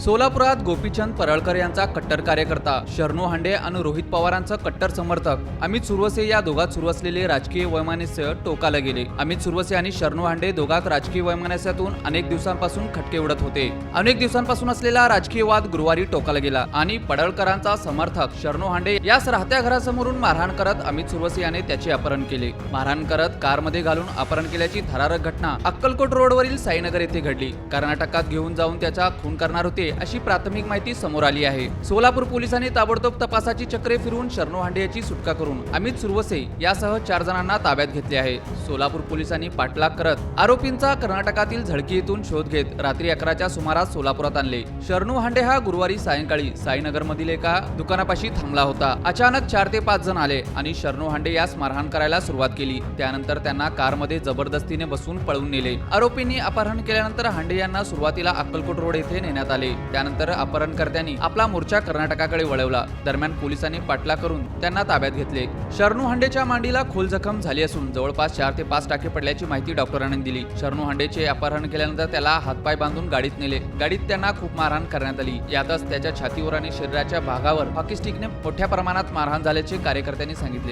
सोलापुरात गोपीचंद परळकर यांचा कट्टर कार्यकर्ता शरणू हांडे आणि रोहित पवारांचं कट्टर समर्थक अमित सुरवसे या दोघात सुरू असलेले राजकीय वैमानस्य टोकाला गेले. अमित सुरवसे आणि शरणू हांडे दोघात राजकीय वैमानस्यातून अनेक दिवसांपासून खटके उडत होते. अनेक दिवसांपासून असलेला राजकीय वाद गुरुवारी टोकाला गेला आणि पडळकरांचा समर्थक शरणू हांडे यास राहत्या घरासमोरून मारहाण करत अमित सुरवसे याने त्याचे अपहरण केले. मारहाण करत कारमध्ये घालून अपहरण केल्याची थरारक घटना अक्कलकोट रोडवरील साईनगर येथे घडली. कर्नाटकात घेऊन जाऊन त्याचा खून करणार होते अशी प्राथमिक माहिती समोर आली आहे. सोलापूर पोलिसांनी ताबडतोब तपासाची चक्रे फिरवून शरणो हांडे याची सुटका करून अमित सुरवसे यासह चार जणांना ताब्यात घेतले आहे. सोलापूर पोलिसांनी पाठलाग करत आरोपींचा कर्नाटकातील झळकी येथून शोध घेत रात्री अकराच्या सुमारास सोलापुरात आणले. शरणू हांडे हा गुरुवारी सायंकाळी साईनगर मधील एका दुकानापाशी थांबला होता. अचानक चार ते पाच जण आले आणि शरणू हांडे यास मारहाण करायला सुरुवात केली. त्यानंतर त्यांना कारमध्ये जबरदस्तीने बसून पळून नेले. आरोपींनी अपहरण केल्यानंतर हांडे यांना सुरुवातीला अक्कलकोट रोड येथे नेण्यात आले. त्यानंतर अपहरणकर्त्यांनी आपला मोर्चा कर्नाटकाकडे वळवला. दरम्यान पोलिसांनी पाटला करून त्यांना ताब्यात घेतले. शरणू हांडेच्या मांडीला खोल जखम झाली असून जवळपास चार ते पाच टाके पडल्याची माहिती डॉक्टरांनी दिली. शरणू हांडेचे अपहरण केल्यानंतर त्याला हातपाय बांधून गाडीत नेले. गाडीत त्यांना खूप मारहाण करण्यात आली. यातच त्याच्या छातीवर आणि शरीराच्या भागावर हॉकी स्टिकने मोठ्या प्रमाणात मारहाण झाल्याचे कार्यकर्त्यांनी सांगितले.